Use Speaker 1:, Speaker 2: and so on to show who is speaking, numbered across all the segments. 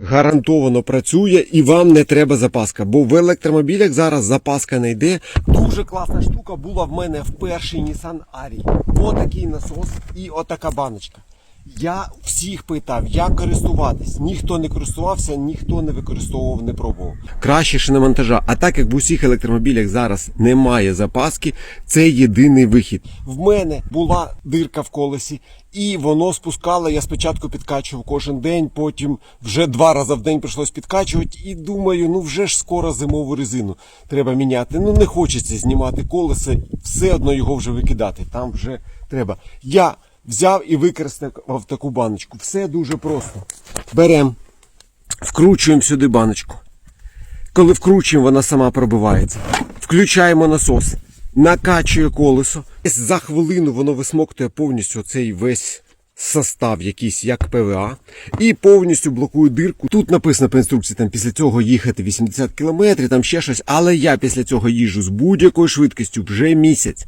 Speaker 1: гарантовано працює і вам не треба запаска. Бо в електромобілях зараз запаска не йде. Дуже класна штука була в мене в першій Nissan Ari. Отакий насос і отака баночка. Я всіх питав, як користуватись. Ніхто не користувався, ніхто не використовував, не пробував. Краще шиномонтажа. А так як в усіх електромобілях зараз немає запаски, це єдиний вихід. В мене була дирка в колесі, і воно спускало. Я спочатку підкачував кожен день, потім вже два рази в день прийшлось підкачувати. І думаю, ну вже ж скоро зимову резину треба міняти. Ну не хочеться знімати колесо, все одно його вже викидати. Там вже треба. Я взяв і використав таку баночку. Все дуже просто. Беремо, вкручуємо сюди баночку. Коли вкручуємо, вона сама пробивається. Включаємо насос, накачує колесо. За хвилину воно висмоктує повністю цей весь состав, якийсь як ПВА, і повністю блокує дирку. Тут написано по інструкції, там після цього їхати 80 км, там ще щось. Але я після цього їжджу з будь-якою швидкістю вже місяць.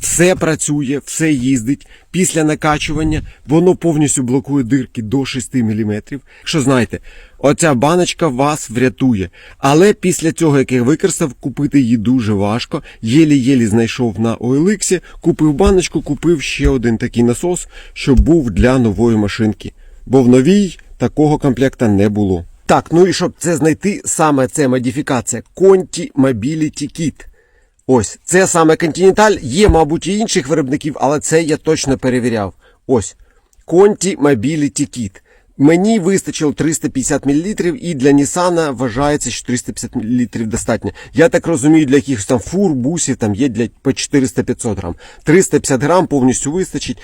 Speaker 1: Все працює, все їздить. Після накачування воно повністю блокує дирки до 6 мм. Що знаєте, оця баночка вас врятує. Але після цього, як я використав, купити її дуже важко. Єлі-єлі знайшов на OLX, купив баночку, купив ще один такий насос, щоб був для нової машинки. Бо в новій такого комплекта не було. Так, ну і щоб це знайти, саме це модифікація Conti Mobility Kit. Ось, це саме Continental. Є, мабуть, і інших виробників, але це я точно перевіряв. Ось. Conti Mobility Kit. Мені вистачило 350 мл і для Nissan вважається, що 350 мл достатньо. Я так розумію, для якихось там фур, бусів там є для по 400-500 грам. 350 грам повністю вистачить.